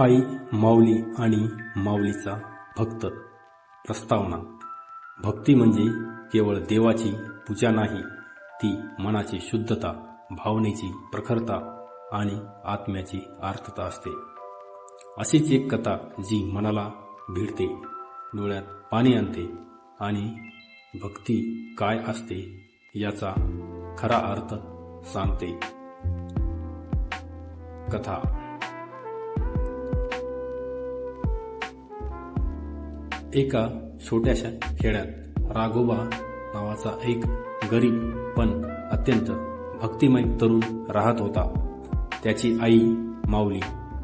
आई माऊली आणि माऊलीचा भक्त. प्रस्तावना. भक्ती म्हणजे केवळ देवाची पूजा नाही ती मनाची शुद्धता भावनेची प्रखरता आणि आत्म्याची आर्थता असते. अशीच एक कथा जी मनाला भिडते डोळ्यात पाणी आणते आणि भक्ती काय असते याचा खरा अर्थ सांगते. कथा. एका छोट्याशा खेड्यात राघोबा नावाचा एक गरीब पण अत्यंत भक्तिमय तरुण राहत होता. त्याची आई माऊली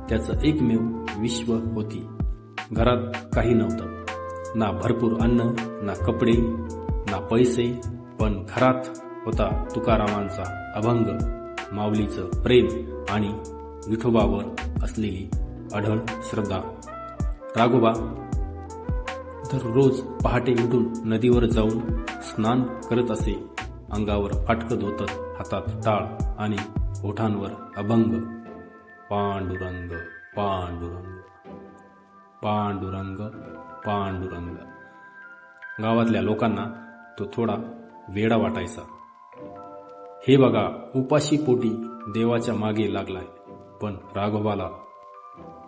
त्याचं एकमेव विश्व होती. घरात काही नव्हतं. ना भरपूर अन्न ना कपडे ना पैसे पण घरात होता तुकारामांचा अभंग माऊलीचं प्रेम आणि विठोबावर असलेली अढळ श्रद्धा. राघोबा दररोज पहाटे उठून नदीवर जाऊन स्नान करत असे. अंगावर फाटकं धोतर हातात टाळ आणि ओठांवर अभंग. पांडुरंग पांडुरंग. पांडुरंग पांडुरंग. गावातल्या लोकांना तो थोडा वेडा वाटायचा. हे बघा उपाशी पोटी देवाच्या मागे लागलाय. पण राघोबाला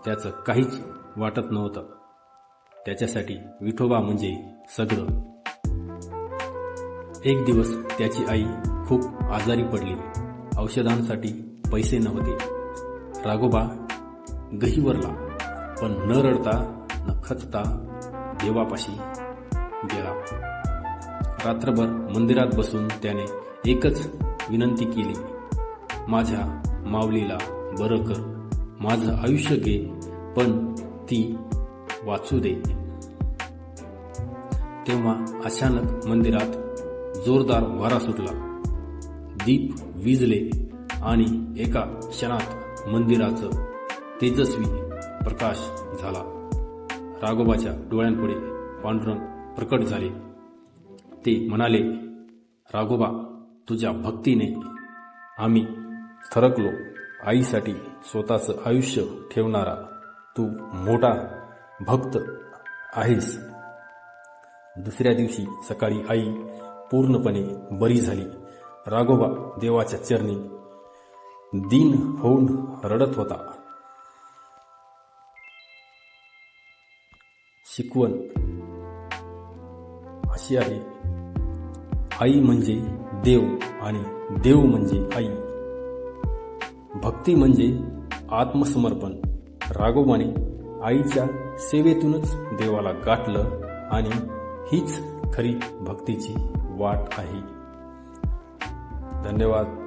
त्याचं काहीच वाटत नव्हतं. त्याच्यासाठी विठोबा म्हणजे सगळं. एक दिवस त्याची आई खूप आजारी पडली. औषधांसाठी पैसे नव्हते. राघोबा गहीवरला पण न रडता न खचता देवापाशी गेला. रात्रभर मंदिरात बसून त्याने एकच विनंती केली. माझ्या माऊलीला बरं कर. माझं आयुष्य घे पण ती वाचू दे. तेव्हा अचानक मंदिरात जोरदार वारा सुटला. दीप विजले आणि एका क्षणात मंदिराचं तेजस्वी प्रकाश झाला. राघोबाच्या डोळ्यांपुढे पांडुरंग प्रकट झाले. ते म्हणाले राघोबा तुझ्या भक्तीने आम्ही थरकलो. आईसाठी स्वतःचं आयुष्य ठेवणारा तू मोठा भक्त आहेस. दुसऱ्या दिवशी सकाळी आई पूर्णपणे बरी झाली. राघोबा देवाच्या चरणी दिन होऊन रडत होता. शिकवण अशी आहे. आई म्हणजे देव आणि देव म्हणजे आई. भक्ती म्हणजे आत्मसमर्पण. राघोबाने आईच्या सेवेतूनच देवाला गाठलं आणि हीच खरी भक्तीची वाट आहे. धन्यवाद.